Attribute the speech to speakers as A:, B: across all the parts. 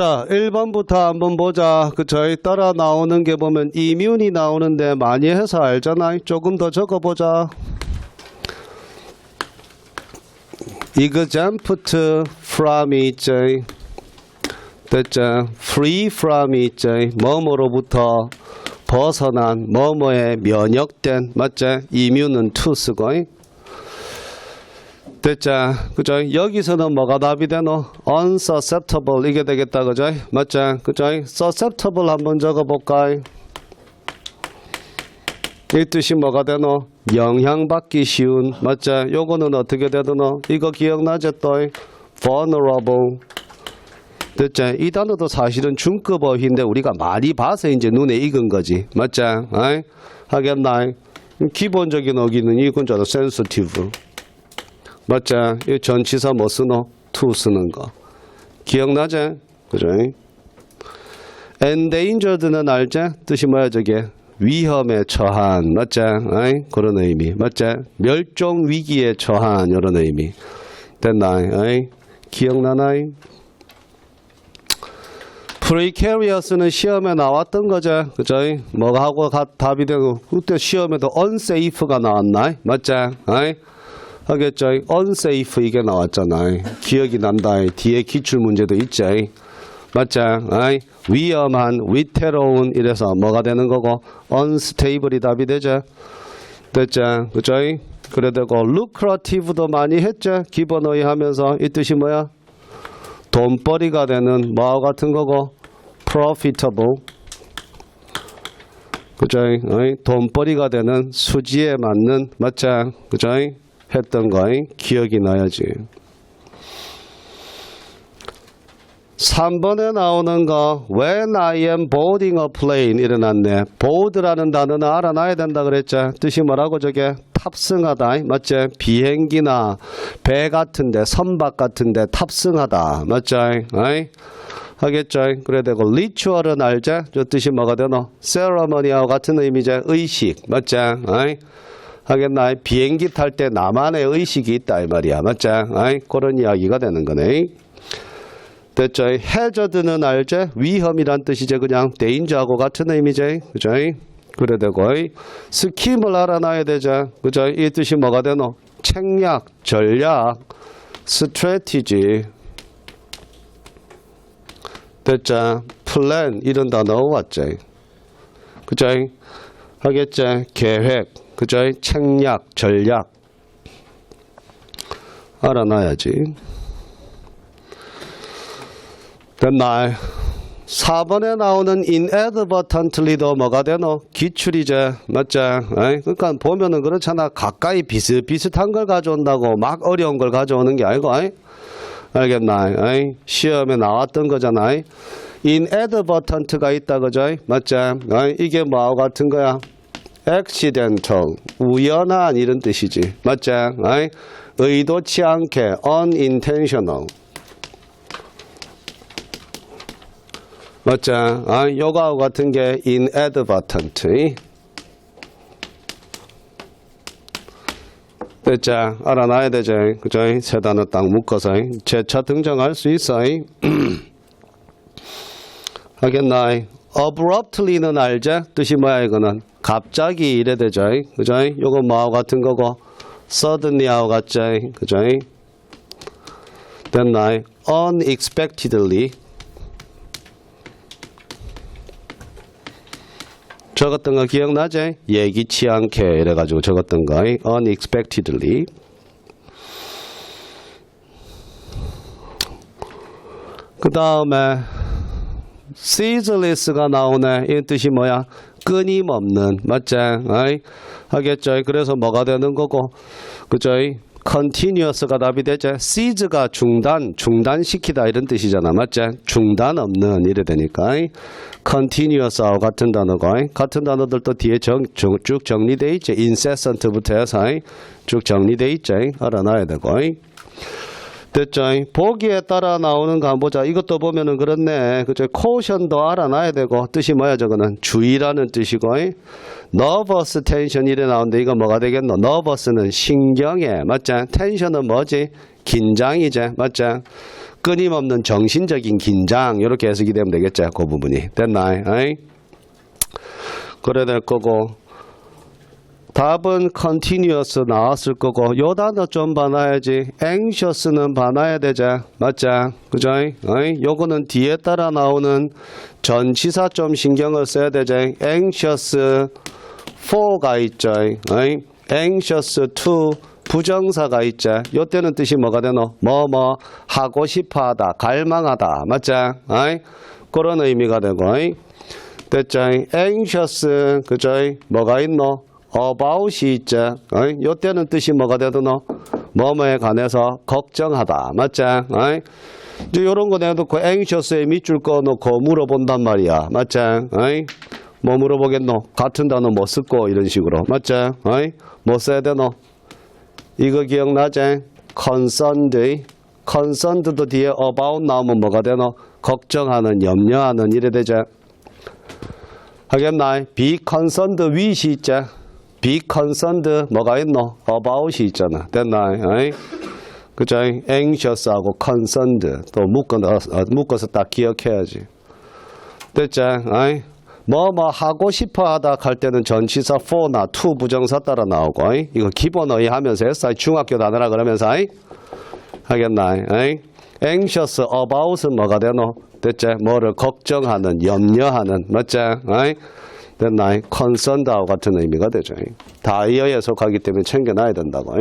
A: 자, 1번부터 한번 보자. 그 저희 따라 나오는 게 보면 이뮨이 나오는데 많이 해서 알잖아. 조금 더 적어보자. exempt from 있지. 됐죠? free from 있지. 뭐뭐로부터 벗어난 뭐뭐에 면역된 맞지? 이뮨은 to 쓰고 됐죠? 그죠? 여기서는 뭐가 답이 되노? unsusceptible 이게 되겠다 그죠? 맞죠? 그죠? susceptible 한번 적어볼까? 이 뜻이 뭐가 되노? 영향받기 쉬운 맞죠? 요거는 어떻게 되노? 이거 기억나죠 또? vulnerable 됐죠? 이 단어도 사실은 중급 어휘인데 우리가 많이 봐서 이제 눈에 익은 거지? 어이? 하겠나? 기본적인 어휘는 이건 저도 sensitive 맞죠? 이 전치사 뭐 쓰노? to 쓰는 거. 기억나지? 그죠? endangered는 알지? 뜻이 뭐야 저게? 위험에 처한, 맞지? 어이? 그런 의미, 맞지? 멸종 위기에 처한 이런 의미. 됐나? 어이? 기억나나이? precarious는 시험에 나왔던 거죠. 그죠? 뭐가 하고 가- 답이 되고 그때 시험에도 unsafe가 나왔나? 맞지? 어이? 하겠죠. unsafe 이게 나왔잖아. 기억이 난다. 뒤에 기출 문제도 있지. 맞죠? 아이, 위험한, 위태로운 이래서 뭐가 되는 거고 unstable이 답이 되죠. 됐죠? 그죠? 그래 되고 lucrative도 많이 했죠. 기본어휘 하면서 이 뜻이 뭐야? 돈벌이가 되는 뭐와 같은 거고 profitable 그죠? 돈벌이가 되는 수지에 맞는 맞죠? 그죠? 했던 거에 기억이 나야지. 3번에 나오는 거 When I am boarding a plane 일어났네. board라는 단어는 알아놔야 된다 그랬죠. 뜻이 뭐라고 저게 탑승하다 맞지? 비행기나 배 같은데 선박 같은데 탑승하다 맞지? 어이? 하겠죠. 그래 되고 리추얼은 알죠? 저 뜻이 뭐가 되노? 세러머니하고 같은 의미죠. 의식 맞지? 어이? 하겠나 비행기 탈 때 나만의 의식이 있다 이 말이야 맞지? 아이 그런 이야기가 되는 거네 됐죠? 해저드는 알죠? 위험이란 뜻이죠 그냥 데인저하고 같은 의미죠 그죠? 그래 되고 스킴을 알아놔야 되죠 그죠? 이 뜻이 뭐가 되노? 책략, 전략, 스트레티지 됐죠? 플랜 이런 단어 왔죠 그죠? 하겠죠? 계획 그죠? 책략, 전략 알아놔야지. 됐나? 4번에 나오는 inadvertently도 뭐가 되노? 기출이제 맞죠? 에이? 그러니까 보면은 그렇잖아. 가까이 비슷비슷한 걸 가져온다고 막 어려운 걸 가져오는 게 아니고 에이? 알겠나? 에이? 시험에 나왔던 거잖아. 에이? inadvertent가 있다 그죠? 맞죠? 에이? 이게 뭐하고 같은 거야? Accidental 우연한 이런 뜻이지 맞지? 아이? 의도치 않게 unintentional 맞지? 아, 요거하고 같은 게 inadvertent 됐지? 알아놔야 되지 그죠? 세 단어 딱 묶어서 재차 등장할 수 있어 하겠나? abruptly는 알죠? 뜻이 뭐야 이거는? 갑자기 이래 되죠. 그죠? 요거 뭐하고 같은 거고 suddenly하고 같죠. 그죠? 됐나? unexpectedly 적었던 거 기억나지? 예기치 않게 이래가지고 적었던 거 unexpectedly 그 다음에 ceaseless가 나오네. 이 뜻이 뭐야? 끊임없는. 맞지? 어이? 하겠죠? 그래서 뭐가 되는 거고, 그죠? continuous가 답이 되죠. cease가 중단, 중단시키다 이런 뜻이잖아. 맞지? 중단 없는 이래 되니까. continuous하고 같은 단어고, 같은 단어들도 뒤에 정, 쭉, 쭉 정리돼 있죠. incessant부터 해서 쭉 정리돼 있죠. 알아놔야 되고. 됐죠? 보기에 따라 나오는 거 한번 보자. 이것도 보면은 그렇네. 그죠? 코션도 알아놔야 되고, 뜻이 뭐야, 저거는? 주의라는 뜻이고, nervous tension 이래 나오는데, 이거 뭐가 되겠노? nervous는 신경에, 맞지? tension은 뭐지? 긴장이지, 맞지? 끊임없는 정신적인 긴장 이렇게 해석이 되면 되겠죠. 그 부분이 됐나요? 어이? 그래야 될 거고 답은 continuous 나왔을 거고 요 단어 좀 봐놔야지 anxious는 봐놔야 되자 맞자 그죠? 어이? 요거는 뒤에 따라 나오는 전치사 좀 신경을 써야 되자 anxious for가 있죠 어이? anxious to 부정사가 있자 요 때는 뜻이 뭐가 되노 뭐뭐 하고 싶어하다 갈망하다 맞자 어이? 그런 의미가 되고 어이? 됐죠 anxious 그죠? 뭐가 있노 about이 있자. 어이? 요 때는 뜻이 뭐가 되더노? 뭐뭐에 관해서 걱정하다. 맞자? 어이? 이제 요런 거 내놓고 anxious에 밑줄 꺼놓고 물어본단 말이야. 맞자? 어이? 뭐 물어보겠노? 같은 단어 뭐 쓰고 이런 식으로. 맞자? 어이? 뭐 써야 되노? 이거 기억나지? concerned. concerned도 뒤에 about 나오면 뭐가 되노? 걱정하는, 염려하는 이래 되자. 하겠나? be concerned with이 있자. Be concerned 뭐가 있노? about이 있잖아. 됐나? 그죠? anxious하고 concerned 또 묶어서, 어, 묶어서 딱 기억해야지. 됐죠? 어이? 뭐, 뭐, 하고 싶어 하다 할 때는 전치사 for나 to 부정사 따라 나오고, 어이? 이거 기본 어휘 하면서 했어. 중학교 단어라 그러면서, 어이? 하겠나? 어이? anxious about은 뭐가 되노? 됐죠? 뭐를 걱정하는, 염려하는, 맞죠? 어이? 됐나? concerned하고 같은 의미가 되죠. 다이어에 속하기 때문에 챙겨놔야 된다고.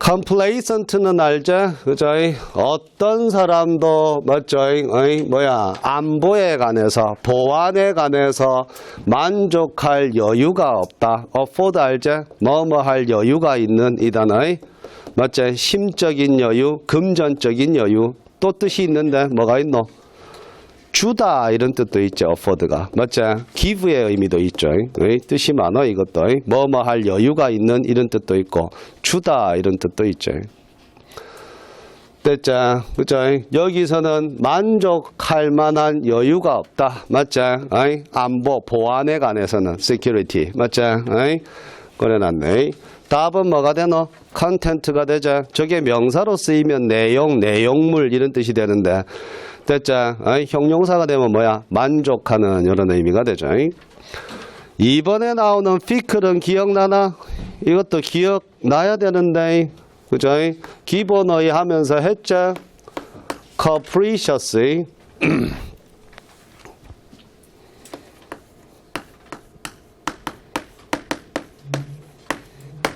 A: complacent는 알죠? 그죠? 어떤 사람도 맞죠? 어이? 뭐야? 안보에 관해서 보안에 관해서 만족할 여유가 없다. afford 알죠? 뭐뭐 할 여유가 있는 이 단어의 맞죠? 심적인 여유, 금전적인 여유 또 뜻이 있는데 뭐가 있노? 주다 이런 뜻도 있죠. afford가 맞죠? give의 의미도 있죠. 의? 뜻이 많아 이것도 뭐뭐 할 여유가 있는 이런 뜻도 있고 주다 이런 뜻도 있죠. 됐죠? 그죠? 여기서는 만족할 만한 여유가 없다. 맞죠? 어이? 안보, 보안에 관해서는 security. 맞죠? 어이? 그래놨네. 답은 뭐가 되노? 컨텐트가 되죠. 저게 명사로 쓰이면 내용, 내용물 이런 뜻이 되는데 됐죠? 어이? 형용사가 되면 뭐야? 만족하는 이런 의미가 되죠. 이번에 나오는 피클은 기억나나? 이것도 기억나야 되는데 그죠? 기본 어휘 하면서 했죠? capricious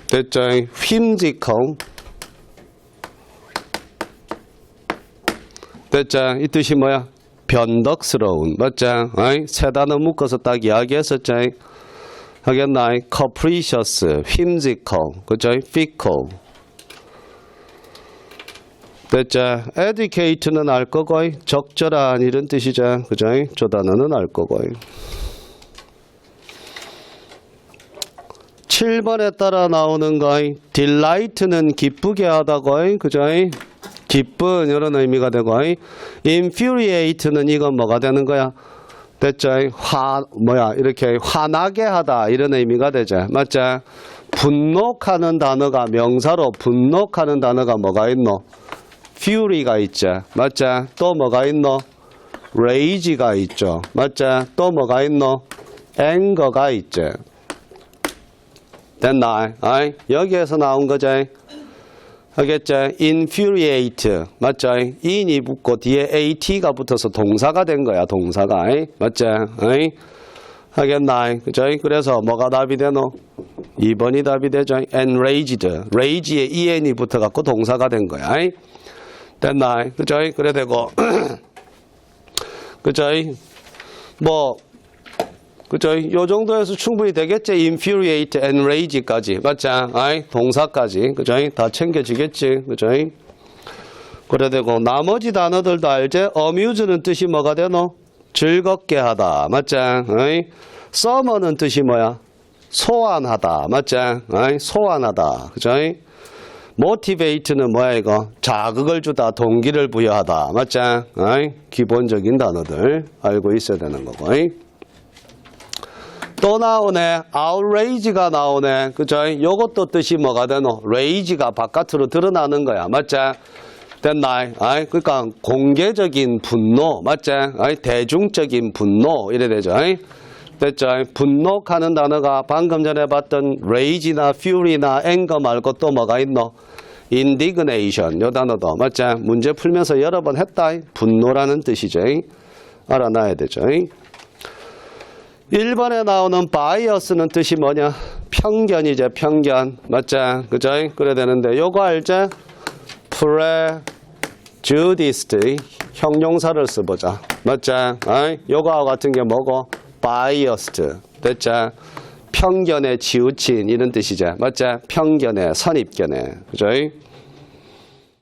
A: 됐죠? whimsical 됐죠? 이 뜻이 뭐야? 변덕스러운 맞죠? 어이? 세 단어 묶어서 딱 이야기했었죠? 하겠나? capricious, whimsical, 그죠? fickle 됐죠? educate는 알 거고 적절한 이런 뜻이죠. 그죠? 저 단어는 알 거고 7번에 따라 나오는 거 delight는 기쁘게 하다고 그죠? 기쁜 이런 의미가 되고 infuriate는 이건 뭐가 되는 거야? 됐죠? 화 뭐야 이렇게 화나게 하다 이런 의미가 되죠. 맞죠? 분노하는 단어가 명사로 분노하는 단어가 뭐가 있노? fury가 있죠. 맞죠? 또 뭐가 있노? rage가 있죠. 맞죠? 또 뭐가 있노? anger가 있죠. 됐나? 아이? 여기에서 나온 거죠. 알겠죠? infuriate. 맞죠? in이 붙고 뒤에 at가 붙어서 동사가 된 거야. 동사가. 맞죠? 하겠나? 그죠? 그래서 뭐가 답이 되노? 2번이 답이 되죠. enraged. rage에 en이 붙어갖고 동사가 된 거야. 됐나? 그죠? 그래 되고. 그죠? 뭐, 그죠? 요 정도에서 충분히 되겠지? infuriate, enrage까지. 맞죠? 아이, 동사까지. 그죠? 다 챙겨지겠지. 그죠? 그래 되고, 나머지 단어들도 알지? amuse는 뜻이 뭐가 되노? 즐겁게 하다. 맞죠? 아이, summer는 뜻이 뭐야? 소환하다. 맞죠? 아이, 소환하다. 그죠? motivate는 뭐야 이거? 자극을 주다, 동기를 부여하다. 맞죠? 아이, 기본적인 단어들 알고 있어야 되는 거고. 아이. 또 나오네. outrage가 나오네. 그죠? 요것도 뜻이 뭐가 되노? rage가 바깥으로 드러나는 거야. 맞지? 됐나? 아이, 그러니까 공개적인 분노. 맞지? 아이, 대중적인 분노. 이래 되죠. 아이? 됐죠? 분노하는 단어가 방금 전에 봤던 rage나 fury나 anger 말고 또 뭐가 있노? indignation. 요 단어도. 맞지? 문제 풀면서 여러 번 했다. 분노라는 뜻이죠. 알아놔야 되죠. 1번에 나오는 bias는 뜻이 뭐냐? 편견이죠, 편견. 맞지? 그죠? 그래야 되는데, 요거 알지? prejudiced. 형용사를 써보자. 맞지? 어이? 요거와 같은 게 뭐고? biased. 됐지? 편견에 치우친 이런 뜻이죠. 맞지? 편견에, 선입견에. 그죠?